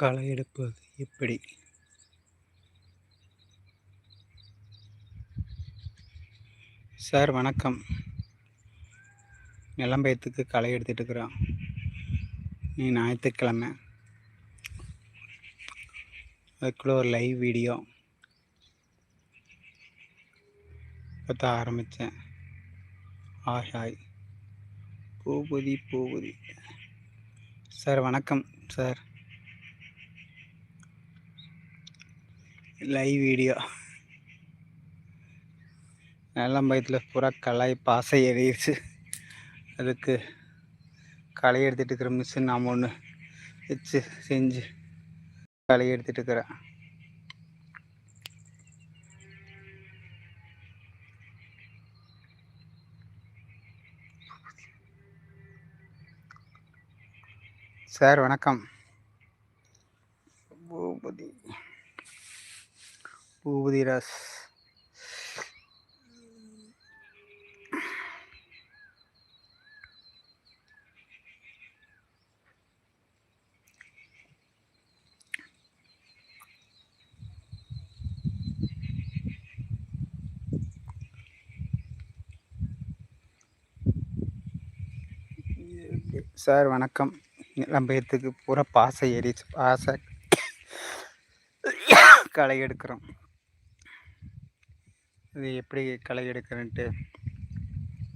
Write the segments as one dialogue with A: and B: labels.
A: களை எடுப்பது எப்படி? சார் வணக்கம். நிலம்பயத்துக்கு களை எடுத்துகிட்டு இருக்கிறோம் நீ ஞாயிற்றுக்கிழமை. அதுக்குள்ளே ஒரு லைவ் வீடியோ இப்போ ஆரம்பித்தேன் hi hi Boopathi Boopathi. Sir வணக்கம் சார். லைவ் வீடியோ நிலம்பயத்தில் பூரா களை பாசை ஏறிடுச்சு அதுக்கு களை எடுத்துகிட்டு இருக்கிற மிஷின் நாம் ஒன்று வச்சு செஞ்சு களை எடுத்துகிட்டு இருக்கிறேன். சார் வணக்கம் பூபதி பூபதி சார் வணக்கம். நிலம்பயத்துக்கு பூரா பாசை ஏறிச்சு பாசை களை எடுக்கிறோம் இது எப்படி களை எடுக்கிறேன்ட்டு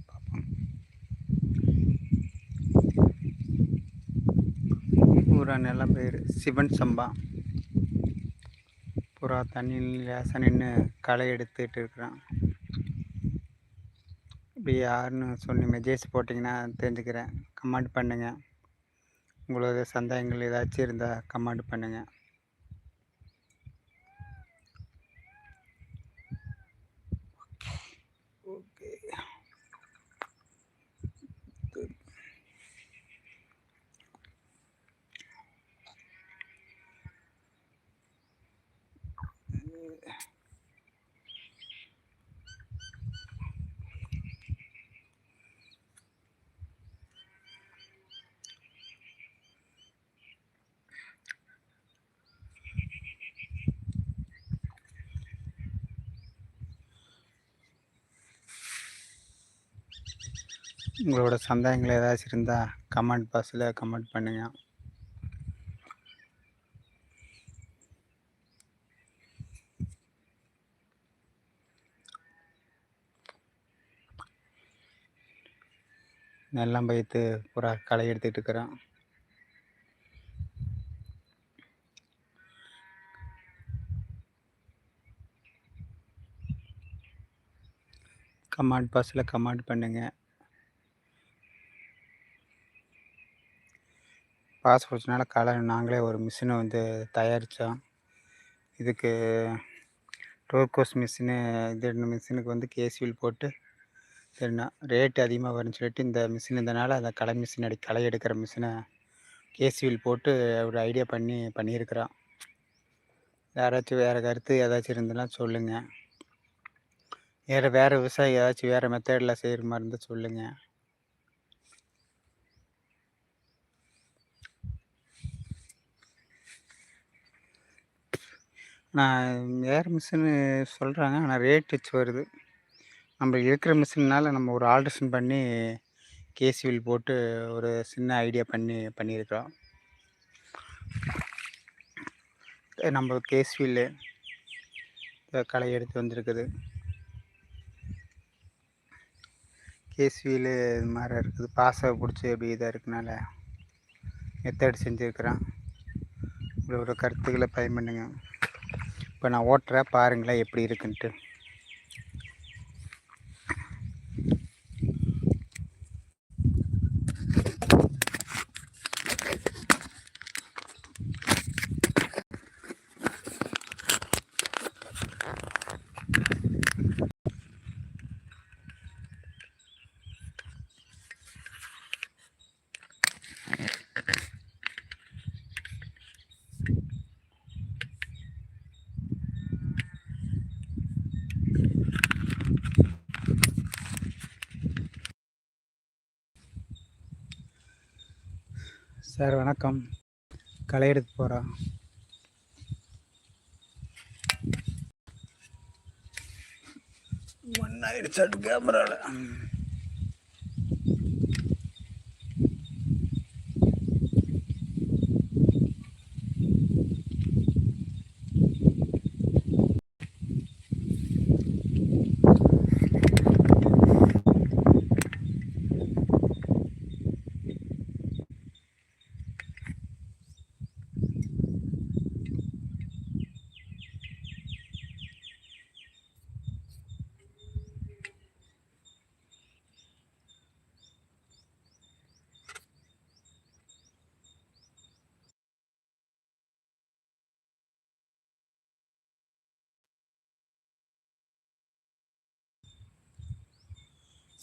A: பார்ப்போம். பூரா பேர் சிவன் சம்பா. பூரா தண்ணியில் லேசாக நின்று களை எடுத்துகிட்டு இருக்கிறான். இப்படி யாருன்னு சொல்லி மெசேஜ் போட்டிங்கன்னா தெரிஞ்சுக்கிறேன். கமெண்ட் பண்ணுங்கள் உங்களோட சந்தேகங்கள் ஏதாச்சும் இருந்தால் கமெண்ட் பண்ணுங்கள் உங்களோட சந்தேகங்கள் ஏதாச்சும் இருந்தால் கமெண்ட் பாக்ஸில் கமெண்ட் பண்ணுங்கள் நெல்லாம் பயித்து பூரா களை எடுத்துகிட்டு இருக்கிறோம் கமாண்ட் பாஸில் கமாண்ட் பண்ணுங்கள் பாஸ்போர்ட்ஸ்னால களை நாங்களே ஒரு மிஷினை வந்து தயாரித்தோம் இதுக்கு டோர்கோஸ் மிஷினு இது மிஷினுக்கு வந்து கேஸ்வில் போட்டு சரிண்ணா ரேட்டு அதிகமாக வரும்னு சொல்லிட்டு இந்த மிஷின் இருந்தனால அந்த களை மிஷின் அடி களை எடுக்கிற மிஷினை கேசிவில் போட்டு ஒரு ஐடியா பண்ணி பண்ணியிருக்கிறோம் யாராச்சும் வேறு கருத்து ஏதாச்சும் இருந்ததுன்னா சொல்லுங்கள் வேறு வேறு விவசாயி ஏதாச்சும் வேறு மெத்தடில் செய்கிற மாதிரி இருந்தால் சொல்லுங்கள் நான் வேறு மிஷினு சொல்கிறாங்க ஆனால் ரேட் வச்சு வருது. நம்ம இருக்கிற மிஷின்னால் நம்ம ஒரு ஆல்ட்ரேஷன் பண்ணி கேசிவில் போட்டு ஒரு சின்ன ஐடியா பண்ணி பண்ணியிருக்கிறோம். நம்ம கேஸ்வில்லு களை எடுத்து வந்திருக்குது. கேஸ்வீலு இது மாதிரி இருக்குது. பாசை பிடிச்சி அப்படி இதாக இருக்கனால மெத்தட் இவ்வளோ ஒரு கருத்துக்களை பயன் பண்ணுங்க. இப்போ நான் ஓட்டுறேன். பாருங்களேன் எப்படி இருக்குன்ட்டு. சார் வணக்கம். களை எடுக்க போகிறா மண்ணாயிடுச்சாட்டு கேமராவில்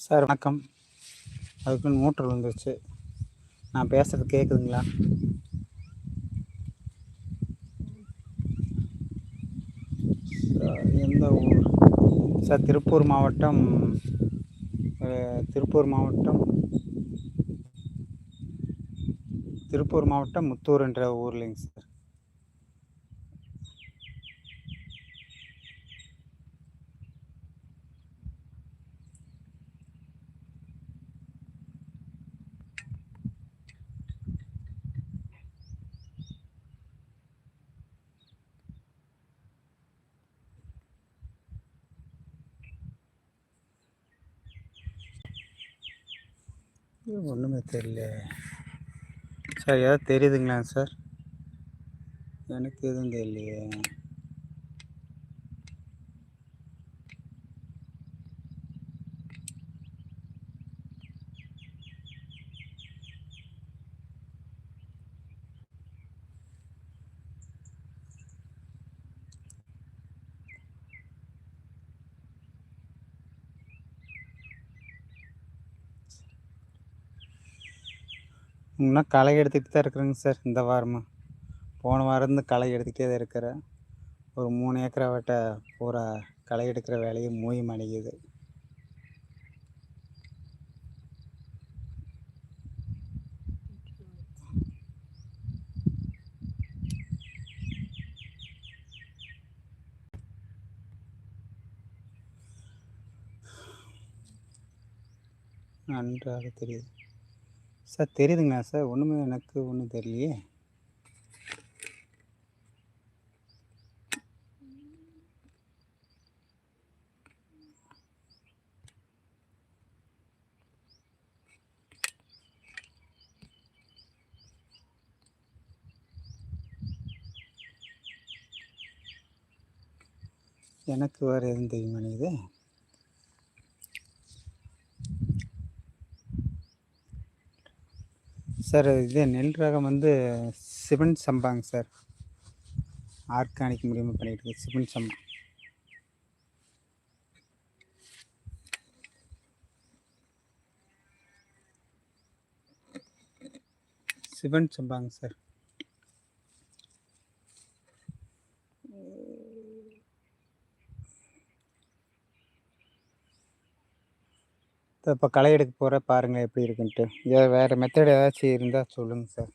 A: சார் வணக்கம். அதுக்குன்னு மூட்டர் வந்துருச்சு. நான் பேசுகிறது கேட்குதுங்களா எந்த ஊர்? சார் திருப்பூர் மாவட்டம் திருப்பூர் மாவட்டம் திருப்பூர் மாவட்டம் முத்தூர் என்ற ஊர்லேங்க சார். ஒன்றுமே தெரியல. சார் ஏதாவது தெரியுதுங்களா சார்? எனக்கு எதுவும் தெரியலையே. இன்னும் களை எடுத்துக்கிட்டு தான் இருக்கிறேங்க சார் இந்த வாரமாக போன வாரம் இருந்து களை எடுத்துக்கிட்டே தான் இருக்கிறேன். ஒரு மூணு ஏக்கரை வட்ட பூரா களை எடுக்கிற வேலையை மூய் மணிக்குது நன்றாக தெரியுது. சார் தெரியுதுங்களா சார்? ஒன்றுமே எனக்கு ஒன்றும் தெரியலையே. எனக்கு வேறு எதுவும் தெரியுமா இது? சார் இது நெல் ரகம் வந்து சிவன் சம்பாங்க சார். ஆர்கானிக் மூலியமாக பண்ணிகிட்டு சிவன் சம்பா. சிவன் சம்பாங்க சார். இப்போ களை எடுக்க போகிற பாருங்கள் எப்படி இருக்குன்ட்டு. இதை வேறு மெத்தட் ஏதாச்சும் இருந்தால் சொல்லுங்கள் சார்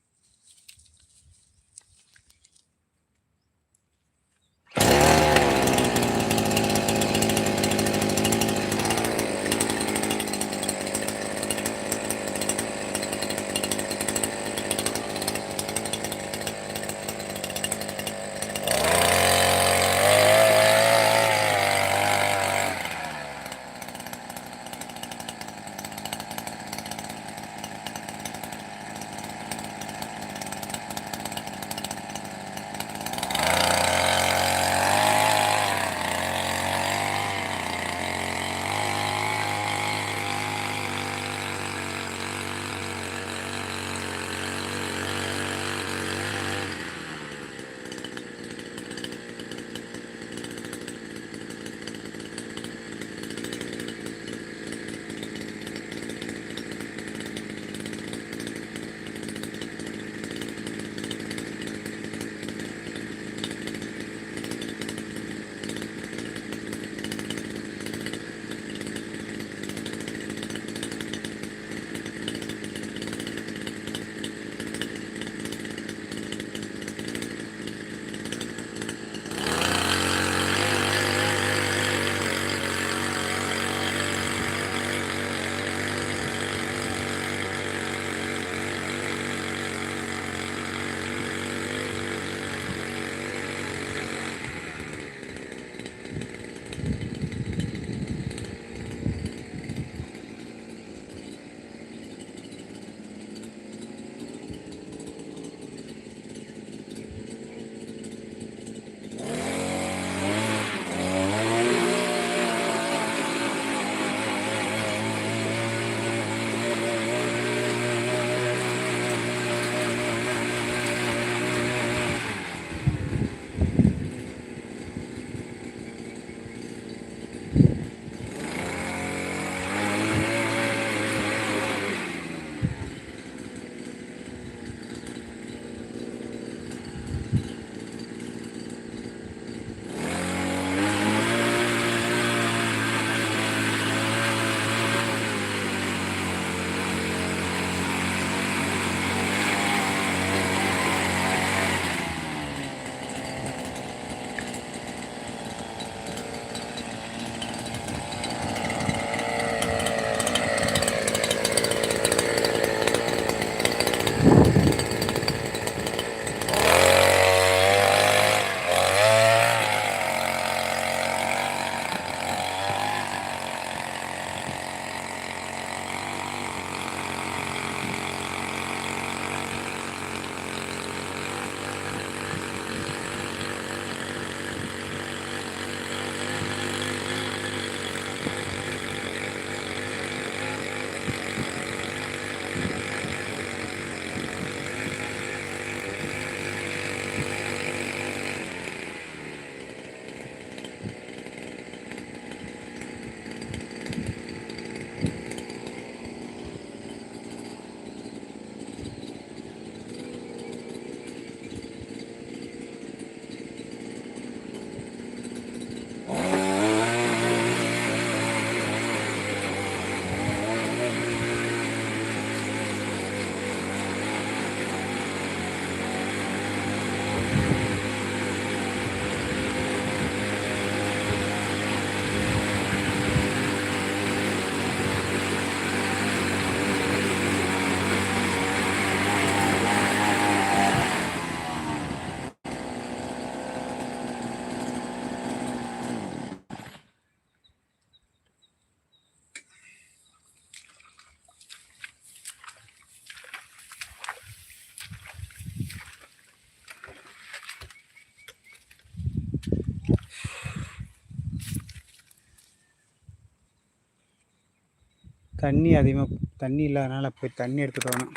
A: தண்ணி அதிகமாக தண்ணி இல்லாதனால போய் தண்ணி எடுத்துகிட்டு வரணும்.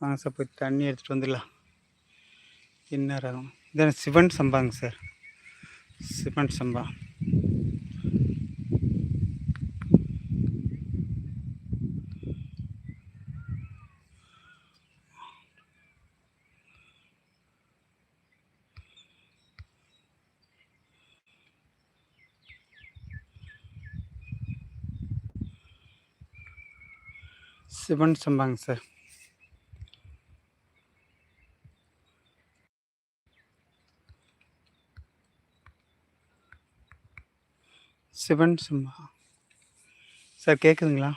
A: வாங்க சார் போய் தண்ணி எடுத்துகிட்டு வந்துடலாம். என்ன ரகம் இதான் சிவன் சம்பாங்க சார். சிவன் சம்பா. சிவன் சம்பாங்க சார். சிவன் சம்பா சார் கேட்குதுங்களா